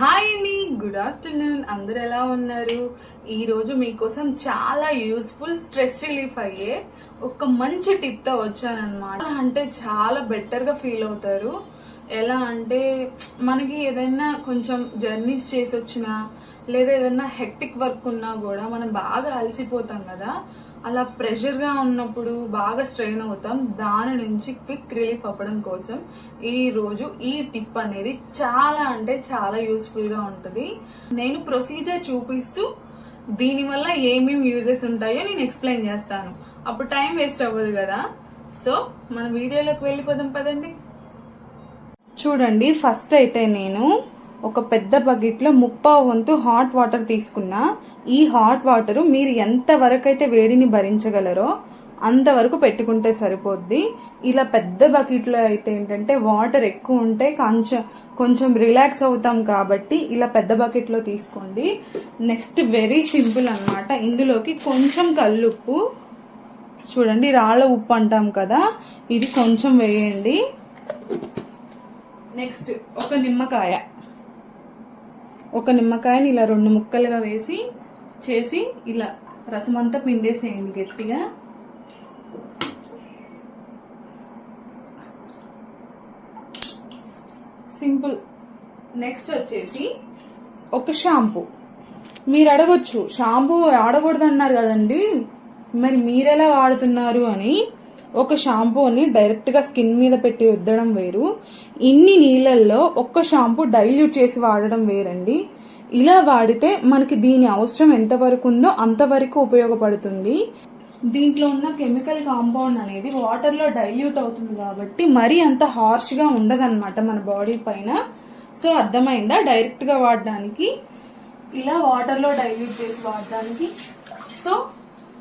Hi అండి good afternoon. అందరు ఎలా ఉన్నారు? ఈరోజు మీకోసం చాలా యూస్ఫుల్ స్ట్రెస్ రిలీఫ్ అయ్యే ఒక మంచి టిప్తో వచ్చానమాట అంటే చాలా బెటర్గా ఫీల్ అవుతారు. ఎలా అంటే మనకి ఏదైనా కొంచెం జర్నీస్ చేసి వచ్చినా లేదా ఏదైనా హెక్టిక్ వర్క్ ఉన్నా కూడా మనం బాగా అలసిపోతాం కదా. అలా ప్రెషర్గా ఉన్నప్పుడు బాగా స్ట్రెయిన్ అవుతాం. దాని నుంచి క్విక్ రిలీఫ్ అవ్వడం కోసం ఈరోజు ఈ టిప్ అనేది చాలా అంటే చాలా యూస్ఫుల్గా ఉంటుంది. నేను ప్రొసీజర్ చూపిస్తూ దీనివల్ల ఏమేమి యూజెస్ ఉంటాయో నేను ఎక్స్ప్లెయిన్ చేస్తాను. అప్పుడు టైం వేస్ట్ అవ్వదు కదా. సో మన వీడియోలోకి వెళ్ళిపోదాం పదండి. చూడండి ఫస్ట్ అయితే నేను ఒక పెద్ద బకెట్లో ముప్పా వంతు హాట్ వాటర్ తీసుకున్నా ఈ హాట్ వాటరు మీరు ఎంతవరకైతే అయితే వేడిని భరించగలరో అంతవరకు పెట్టుకుంటే సరిపోద్ది. ఇలా పెద్ద బకెట్లో అయితే ఏంటంటే వాటర్ ఎక్కువ ఉంటే కొంచెం కొంచెం రిలాక్స్ అవుతాం కాబట్టి ఇలా పెద్ద బకెట్లో తీసుకోండి. నెక్స్ట్ వెరీ సింపుల్ అన్నమాట. ఇందులోకి కొంచెం కల్లుప్పు చూడండి రాళ్ళ ఉప్పు అంటాం కదా ఇది కొంచెం వేయండి. నెక్స్ట్ ఒక నిమ్మకాయ. ఒక నిమ్మకాయని ఇలా రెండు ముక్కలుగా వేసి చేసి ఇలా రసం అంతా పిండేసేయండి గట్టిగా. సింపుల్. నెక్స్ట్ వచ్చేసి ఒక షాంపూ. మీరు అడగొచ్చు షాంపూ ఆడకూడదు అన్నారు కదండి. మరి మీరెలా వాడుతున్నారు అని ఒక షాంపూని డైరెక్ట్గా స్కిన్ మీద పెట్టి రుద్దడం వేరు. ఇన్ని నీళ్ళల్లో ఒక్క షాంపూ డైల్యూట్ చేసి వాడడం వేరండి. ఇలా వాడితే మనకి దీని అవసరం ఎంతవరకు ఉందో అంతవరకు ఉపయోగపడుతుంది. దీంట్లో ఉన్న కెమికల్ కాంపౌండ్ అనేది వాటర్లో డైల్యూట్ అవుతుంది కాబట్టి మరీ అంత హార్ష్గా ఉండదన్నమాట మన బాడీ పైన. సో అర్థమైందా? డైరెక్ట్గా వాడడానికి. ఇలా వాటర్లో డైల్యూట్ చేసి వాడడానికి. సో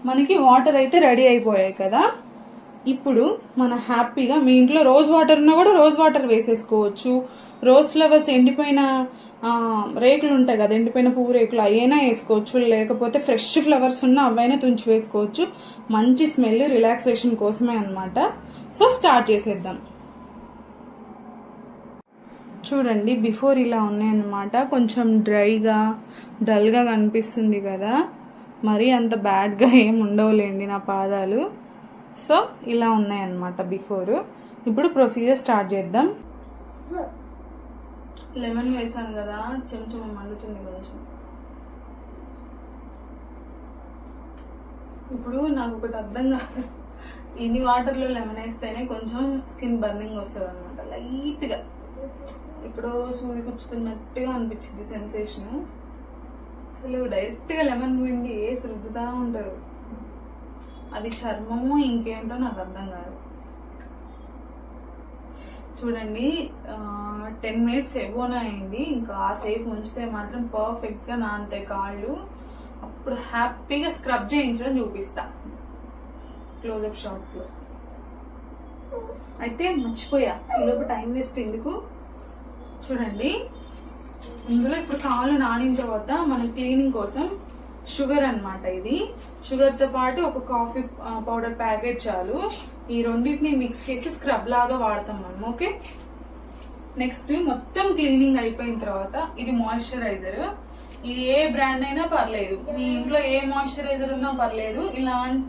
మనకి వాటర్ అయితే రెడీ అయిపోయాయి కదా. ఇప్పుడు మన హ్యాపీగా మీ ఇంట్లో రోజ్ వాటర్ ఉన్నా కూడా రోజ్ వాటర్ వేసేసుకోవచ్చు. రోజ్ ఫ్లవర్స్ ఎండిపోయిన రేకులు ఉంటాయి కదా ఎండిపోయిన పువ్వు రేకులు అయినా వేసుకోవచ్చు. లేకపోతే ఫ్రెష్ ఫ్లవర్స్ ఉన్న అవైనా తుంచి వేసుకోవచ్చు. మంచి స్మెల్ రిలాక్సేషన్ కోసమే అన్నమాట. సో స్టార్ట్ చేసేద్దాం. చూడండి బిఫోర్ ఇలా ఉన్నాయన్నమాట. కొంచెం డ్రైగా డల్గా కనిపిస్తుంది కదా. మరీ అంత బ్యాడ్గా ఏం ఉండవులేండి నా పాదాలు. సో ఇలా ఉన్నాయన్నమాట బిఫోర్. ఇప్పుడు ప్రొసీజర్ స్టార్ట్ చేద్దాం. లెమన్ వేసాను కదా చెంచం మండుతుంది కొంచెం. ఇప్పుడు నాకు ఒకటి అర్థం కాదు. ఇన్ని వాటర్లో లెమన్ వేస్తేనే కొంచెం స్కిన్ బర్నింగ్ వస్తుంది అనమాట లైట్గా. ఇప్పుడు సూది కూర్చుతున్నట్టుగా అనిపించింది సెన్సేషన్. అసలు డైరెక్ట్గా లెమన్ పిండి ఏ రుద్దుతా ఉంటారు. అది చర్మము ఇంకేంటో నాకు అర్థం కాదు. చూడండి టెన్ మినిట్స్ ఎబోనా అయింది. ఇంకా ఆ సేపు ఉంచితే మాత్రం పర్ఫెక్ట్గా నానతాయి కాళ్ళు. అప్పుడు హ్యాపీగా స్క్రబ్ చేయించడం చూపిస్తా. క్లోజప్ షాట్స్లో అయితే మర్చిపోయా. ఈలోపు టైం వేస్ట్ ఎందుకు? చూడండి. ఇందులో ఇప్పుడు కాళ్ళు నానిన తర్వాత మన క్లీనింగ్ కోసం షుగర్ అన్నమాట ఇది. షుగర్తో పాటు ఒక కాఫీ పౌడర్ ప్యాకెట్ చాలు. ఈ రెండింటిని మిక్స్ చేసి స్క్రబ్ లాగా వాడతాం మనం ఓకే? నెక్స్ట్ మొత్తం క్లీనింగ్ అయిపోయిన తర్వాత ఇది మాయిశ్చరైజర్. ఇది ఏ బ్రాండ్ అయినా పర్లేదు. మీ ఇంట్లో ఏ మాయిశ్చరైజర్ ఉన్నా పర్లేదు. ఇలాంటి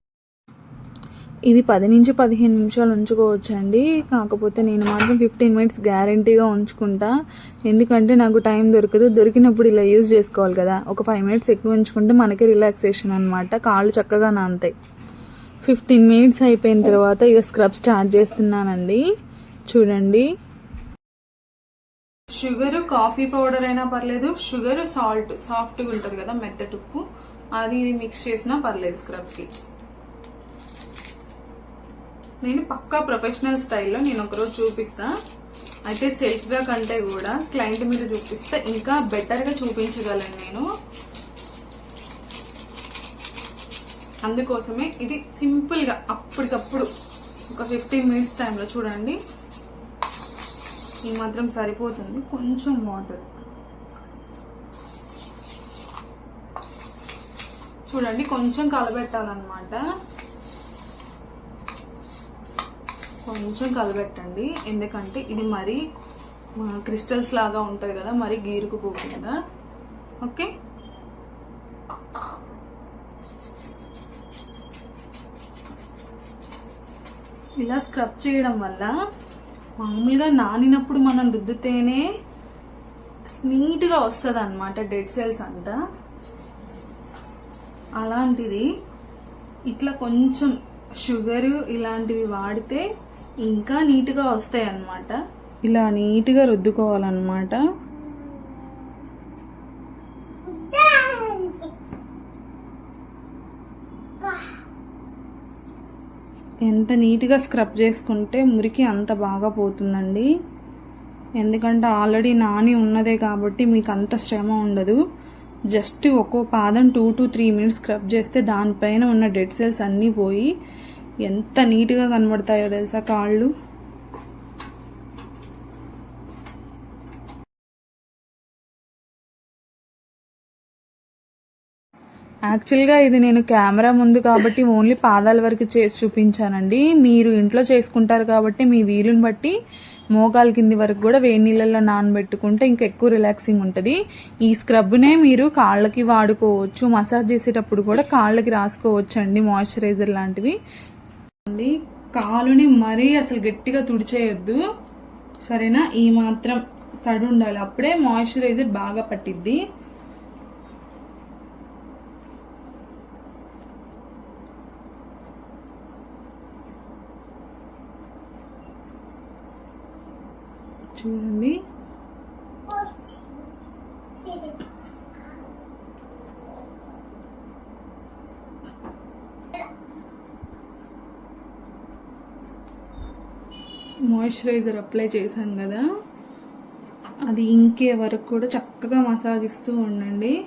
ఇది పది నుంచి పదిహేను నిమిషాలు ఉంచుకోవచ్చండి. కాకపోతే నేను మాత్రం ఫిఫ్టీన్ మినిట్స్ గ్యారంటీగా ఉంచుకుంటా. ఎందుకంటే నాకు టైం దొరకదు. దొరికినప్పుడు ఇలా యూజ్ చేసుకోవాలి కదా. ఒక ఫైవ్ మినిట్స్ ఎక్కువ ఉంచుకుంటే మనకి రిలాక్సేషన్ అనమాట కాళ్ళు చక్కగా నాంతాయి ఫిఫ్టీన్ మినిట్స్ అయిపోయిన తర్వాత ఇక స్క్రబ్ స్టార్ట్ చేస్తున్నానండి. చూడండి. షుగర్ కాఫీ పౌడర్ అయినా పర్లేదు. షుగర్ సాల్ట్ సాఫ్ట్గా ఉంటుంది కదా మెత్తటుప్పు అది ఇది మిక్స్ చేసినా పర్లేదు స్క్రబ్కి నేను పక్కా ప్రొఫెషనల్ స్టైల్లో నేను ఒకరోజు చూపిస్తా. అయితే సెల్ఫ్గా కంటే కూడా క్లయింట్ మీద చూపిస్తే. ఇంకా బెటర్గా చూపించగలను నేను. అందుకోసమే ఇది సింపుల్గా అప్పటికప్పుడు ఒక ఫిఫ్టీన్ మినిట్స్ టైంలో చూడండి. ఈ మాత్రం సరిపోతుంది. కొంచెం వాటర్ చూడండి కొంచెం కలబెట్టాలన్నమాట. కొంచెం కలబెట్టండి ఎందుకంటే ఇది మరీ క్రిస్టల్స్ లాగా ఉంటుంది కదా మరి గీరుకుపోకుండా. ఓకే? ఇలా స్క్రబ్ చేయడం వల్ల మామూలుగా నానినప్పుడు మనం రుద్దితేనే నీట్గా వస్తుంది అనమాట డెడ్ సెల్స్ అంతా. అలాంటిది ఇట్లా కొంచెం షుగర్ ఇలాంటివి వాడితే ఇంకా నీట్గా వస్తాయి అన్నమాట ఇలా నీట్గా రుద్దుకోవాలన్నమాట. ఎంత నీట్గా స్క్రబ్ చేసుకుంటే మురికి అంత బాగా పోతుందండి. ఎందుకంటే ఆల్రెడీ నాని ఉన్నదే కాబట్టి మీకు అంత శ్రమ ఉండదు. జస్ట్ ఒక్కో పాదం two to three minutes scrub చేస్తే దానిపైన ఉన్న డెడ్ సెల్స్ అన్నీ పోయి ఎంత నీట్గా కనబడతాయో తెలుసా కాళ్ళు? యాక్చువల్గా ఇది నేను కెమెరా ముందు కాబట్టి ఓన్లీ పాదాల వరకు చేసి చూపించానండి. మీరు ఇంట్లో చేసుకుంటారు కాబట్టి మీ వీలుని బట్టి మోకాలు కింది వరకు కూడా వేడి నీళ్ళల్లో నానబెట్టుకుంటే ఇంకా ఎక్కువ రిలాక్సింగ్ ఉంటుంది. ఈ స్క్రబ్నే మీరు కాళ్ళకి వాడుకోవచ్చు. మసాజ్ చేసేటప్పుడు కూడా కాళ్ళకి రాసుకోవచ్చు అండి మాయిశ్చరైజర్ లాంటివి. అండి కాలుని మరీ అసలు గట్టిగా తుడిచేయొద్దు. సరేనా? ఈ మాత్రం తడి ఉండాలి. అప్పుడే మాయిశ్చరైజర్ బాగా పట్టిద్ది. చూడండి. మాయిశ్చరైజర్ అప్లై చేశాను కదా. అది ఇంకే వరకు కూడా చక్కగా మసాజ్ ఇస్తూ ఉండండి.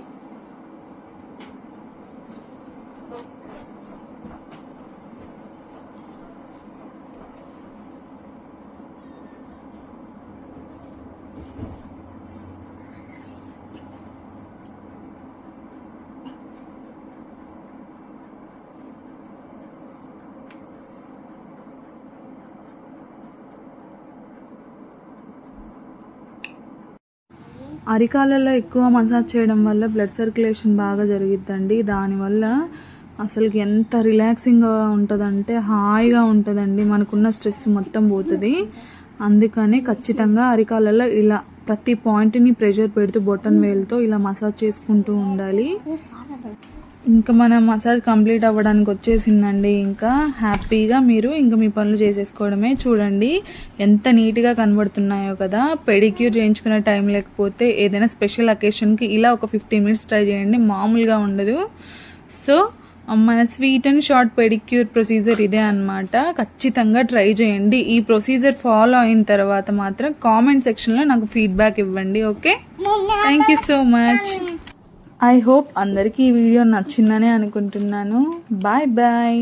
అరికాలలో ఎక్కువ మసాజ్ చేయడం వల్ల బ్లడ్ సర్క్యులేషన్ బాగా జరుగుద్దండి. దానివల్ల అసలు ఎంత రిలాక్సింగ్గా ఉంటుందంటే హాయిగా ఉంటుందండి. మనకున్న స్ట్రెస్ మొత్తం పోతుంది. అందుకనే ఖచ్చితంగా అరికాలలో ఇలా ప్రతి పాయింట్ని ప్రెషర్ పెడుతూ బొటన్ వేలుతో ఇలా మసాజ్ చేసుకుంటూ ఉండాలి. ఇంకా మన మసాజ్ కంప్లీట్ అవ్వడానికి వచ్చేసిందండి. ఇంకా హ్యాపీగా మీరు ఇంకా మీ పనులు చేసేసుకోవడమే. చూడండి ఎంత నీట్గా కనబడుతున్నాయో కదా. పెడిక్యూర్ చేయించుకునే టైం లేకపోతే ఏదైనా స్పెషల్ అకేషన్కి ఇలా ఒక ఫిఫ్టీన్ మినిట్స్ ట్రై చేయండి. మామూలుగా ఉండదు. సో మన sweet and short pedicure procedure ఇదే అన్నమాట. ఖచ్చితంగా ట్రై చేయండి. ఈ ప్రొసీజర్ ఫాలో అయిన తర్వాత మాత్రం కామెంట్ సెక్షన్లో నాకు ఫీడ్బ్యాక్ ఇవ్వండి okay? Thank you so much I hope అందరికీ ఈ వీడియో నచ్చిందని అనుకుంటున్నాను. Bye bye